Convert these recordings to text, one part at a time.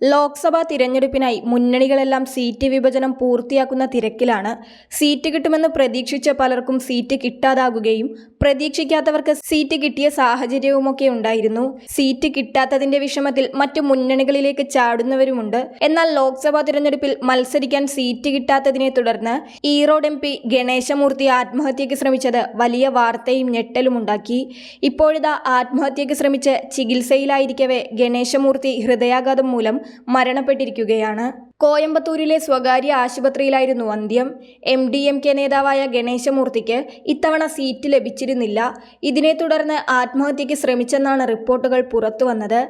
Lok Sabha തിരഞ്ഞെടുപ്പിനായി മുന്നണികളെല്ലാം seat വിഭജനം പൂർത്തിയാക്കുന്ന തിരക്കിലാണ്. സീറ്റ് കിട്ടുമെന്ന് പ്രതീക്ഷിച്ച പലർക്കും സീറ്റ് കിട്ടാതാകുകയും പ്രതീക്ഷിക്കാത്തവർക്ക് സീറ്റ് കിട്ടിയ സാഹചര്യവുമൊക്കെ ഉണ്ടായിരുന്നു. സീറ്റ് കിട്ടാത്തതിന്റെ വിഷമത്തിൽ മറ്റു മുന്നണികളിലേക്ക് ചാടുന്നവരുമുണ്ട്. എന്നാൽ ലോക്സഭാ തിരഞ്ഞെടുപ്പിൽ മത്സരിക്കാൻ സീറ്റ് കിട്ടാത്തതിനെ തുടർന്ന് ഈറോഡ് എം പി ഗണേശമൂർത്തി ആത്മഹത്യയ്ക്ക് ശ്രമിച്ചത് വലിയ വാർത്തയും ഞെട്ടലുമുണ്ടാക്കി ഇപ്പോഴിതാ ആത്മഹത്യയ്ക്ക് ശ്രമിച്ച് ചികിത്സയിലായിരിക്കവേ ഗണേശമൂർത്തി ഹൃദയാഘാതം മൂലം മരണപ്പെട്ടിരിക്കുകയാണ്. കോയമ്പത്തൂരിലെ സ്വകാര്യ ആശുപത്രിയിലായിരുന്നു അന്ത്യം. എം ഡി എം കെ നേതാവായ ഗണേശമൂർത്തിക്ക് ഇത്തവണ സീറ്റ് ലഭിച്ചിരുന്നില്ല. ഇതിനെ തുടർന്ന് ആത്മഹത്യയ്ക്ക് ശ്രമിച്ചെന്നാണ് റിപ്പോർട്ടുകൾ പുറത്തുവന്നത്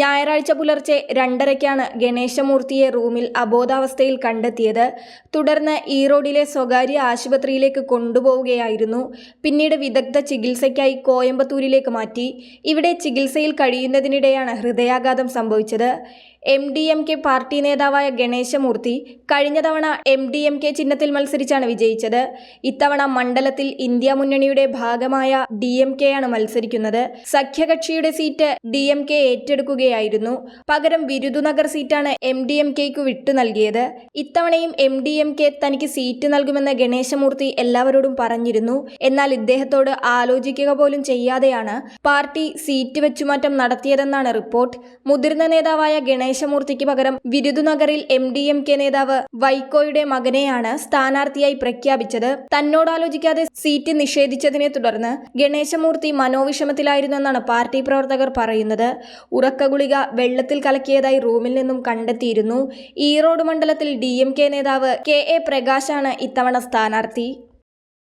ഞായറാഴ്ച പുലർച്ചെ രണ്ടരയ്ക്കാണ് ഗണേശമൂർത്തിയെ റൂമിൽ അബോധാവസ്ഥയിൽ കണ്ടെത്തിയത്. തുടർന്ന് ഈറോഡിലെ സ്വകാര്യ ആശുപത്രിയിലേക്ക് കൊണ്ടുപോവുകയായിരുന്നു. പിന്നീട് വിദഗ്ധ ചികിത്സയ്ക്കായി കോയമ്പത്തൂരിലേക്ക് മാറ്റി. ഇവിടെ ചികിത്സയിൽ കഴിയുന്നതിനിടെയാണ് ഹൃദയാഘാതം സംഭവിച്ചത്. M D M K party നേതാവായ ഗണേശമൂർത്തി കഴിഞ്ഞ തവണ എം ഡി എം കെ ചിഹ്നത്തിൽ മത്സരിച്ചാണ് വിജയിച്ചത്. ഇത്തവണ മണ്ഡലത്തിൽ ഇന്ത്യ മുന്നണിയുടെ ഭാഗമായ ഡി എം കെ ആണ് മത്സരിക്കുന്നത്. സഖ്യകക്ഷിയുടെ സീറ്റ് ഡി എം കെ ഏറ്റെടുക്കുകയായിരുന്നു. പകരം വിരുദുനഗർ സീറ്റാണ് എം ഡി എം കെക്ക് വിട്ടു നൽകിയത്. ഇത്തവണയും എം ഡി എം കെ തനിക്ക് സീറ്റ് നൽകുമെന്ന് ഗണേശമൂർത്തി എല്ലാവരോടും പറഞ്ഞിരുന്നു. എന്നാൽ ഇദ്ദേഹത്തോട് ആലോചിക്കുക പോലും ചെയ്യാതെയാണ് പാർട്ടി സീറ്റ് വെച്ചുമാറ്റം നടത്തിയതെന്നാണ് റിപ്പോർട്ട്. മുതിർന്ന നേതാവായ ഗണേശമൂർത്തിക്ക് പകരം വിരുദുനഗറിൽ എം ഡി എം കെ നേതാവ് വൈക്കോയുടെ മകനെയാണ് സ്ഥാനാർത്ഥിയായി പ്രഖ്യാപിച്ചത്. തന്നോടാലോചിക്കാതെ സീറ്റ് നിഷേധിച്ചതിനെ തുടർന്ന് ഗണേശമൂർത്തി മനോവിഷമത്തിലായിരുന്നെന്നാണ് പാർട്ടി പ്രവർത്തകർ പറയുന്നത്. ഉറക്കഗുളിക വെള്ളത്തിൽ കലക്കിയതായി റൂമിൽ നിന്നും കണ്ടെത്തിയിരുന്നു. ഈറോഡ് മണ്ഡലത്തിൽ ഡി എം നേതാവ് കെ എ പ്രകാശാണ് ഇത്തവണ സ്ഥാനാർത്ഥി.